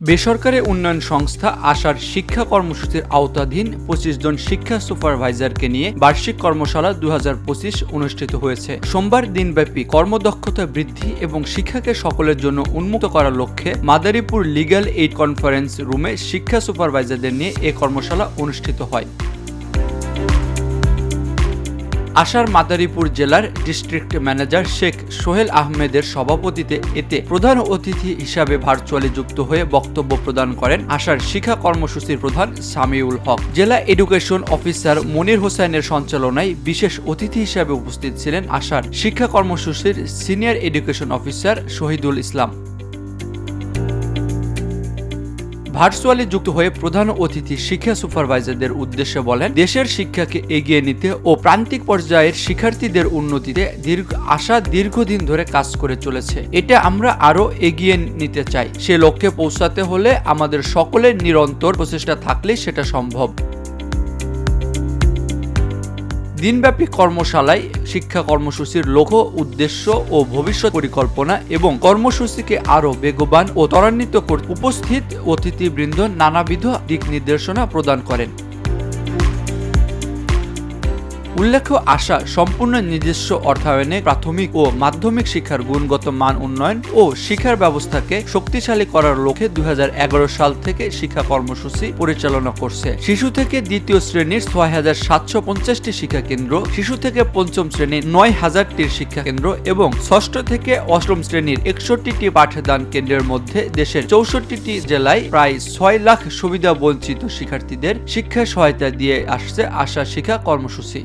বেসরকারি উন্নয়ন সংস্থা আশার শিক্ষা কর্মসূচির আওতাধীন পঁচিশ জন শিক্ষা সুপারভাইজারকে নিয়ে বার্ষিক কর্মশালা দু হাজার পঁচিশ অনুষ্ঠিত হয়েছে। সোমবার দিনব্যাপী কর্মদক্ষতা বৃদ্ধি এবং শিক্ষাকে সকলের জন্য উন্মুক্ত করার লক্ষ্যে মাদারীপুর লিগ্যাল এইড কনফারেন্স রুমে শিক্ষা সুপারভাইজারদের নিয়ে এ কর্মশালা অনুষ্ঠিত হয়। আশার মাদারীপুর জেলার ডিস্ট্রিক্ট ম্যানেজার শেখ সোহেল আহমেদের সভাপতিতে এতে প্রধান অতিথি হিসাবে ভার্চুয়ালি যুক্ত হয়ে বক্তব্য প্রদান করেন আশার শিক্ষা কর্মসূচির প্রধান সামিউল হক। জেলা এডুকেশন অফিসার মনির হোসেনের সঞ্চালনায় বিশেষ অতিথি হিসাবে উপস্থিত ছিলেন আশার শিক্ষা কর্মসূচির senior education officer Shahidul Islam. Virtually যুক্ত হয়ে প্রধান অতিথি শিক্ষা সুপারভাইজারদের উদ্দেশ্যে বলেন, দেশের শিক্ষাকে এগিয়ে নিতে ও প্রান্তিক পর্যায়ের শিক্ষার্থীদের উন্নতিতে দীর্ঘ, আশা দীর্ঘদিন ধরে কাজ করে চলেছে। এটা আমরা আরও এগিয়ে নিতে চাই। সে লক্ষ্যে পৌঁছাতে হলে আমাদের সকলের নিরন্তর প্রচেষ্টা থাকলে সেটা সম্ভব। দিনব্যাপী কর্মশালায় শিক্ষা কর্মসূচির লক্ষ্য, উদ্দেশ্য ও ভবিষ্যৎ পরিকল্পনা এবং কর্মসূচিকে আরও বেগবান ও ত্বরান্বিত করতে উপস্থিত অতিথিবৃন্দ নানাবিধ দিক নির্দেশনা প্রদান করেন। উল্লেখ্য, আশা সম্পূর্ণ নিজস্ব অর্থায়নে প্রাথমিক ও মাধ্যমিক শিক্ষার গুণগত মান উন্নয়ন ও শিক্ষার ব্যবস্থাকে শক্তিশালী করার লক্ষ্যে দু হাজার এগারো সাল থেকে শিক্ষা কর্মসূচি পরিচালনা করছে। শিশু থেকে দ্বিতীয় শ্রেণির ছয় হাজার সাতশো পঞ্চাশটি শিক্ষা কেন্দ্র শিশু থেকে পঞ্চম শ্রেণির নয় হাজারটির শিক্ষা কেন্দ্র এবং ষষ্ঠ থেকে অষ্টম শ্রেণির একষট্টিটি পাঠদান কেন্দ্রের মধ্যে দেশের চৌষট্টিটি জেলায় প্রায় ছয় লাখ সুবিধা বঞ্চিত শিক্ষার্থীদের শিক্ষা সহায়তা দিয়ে আসছে আশা শিক্ষা কর্মসূচি।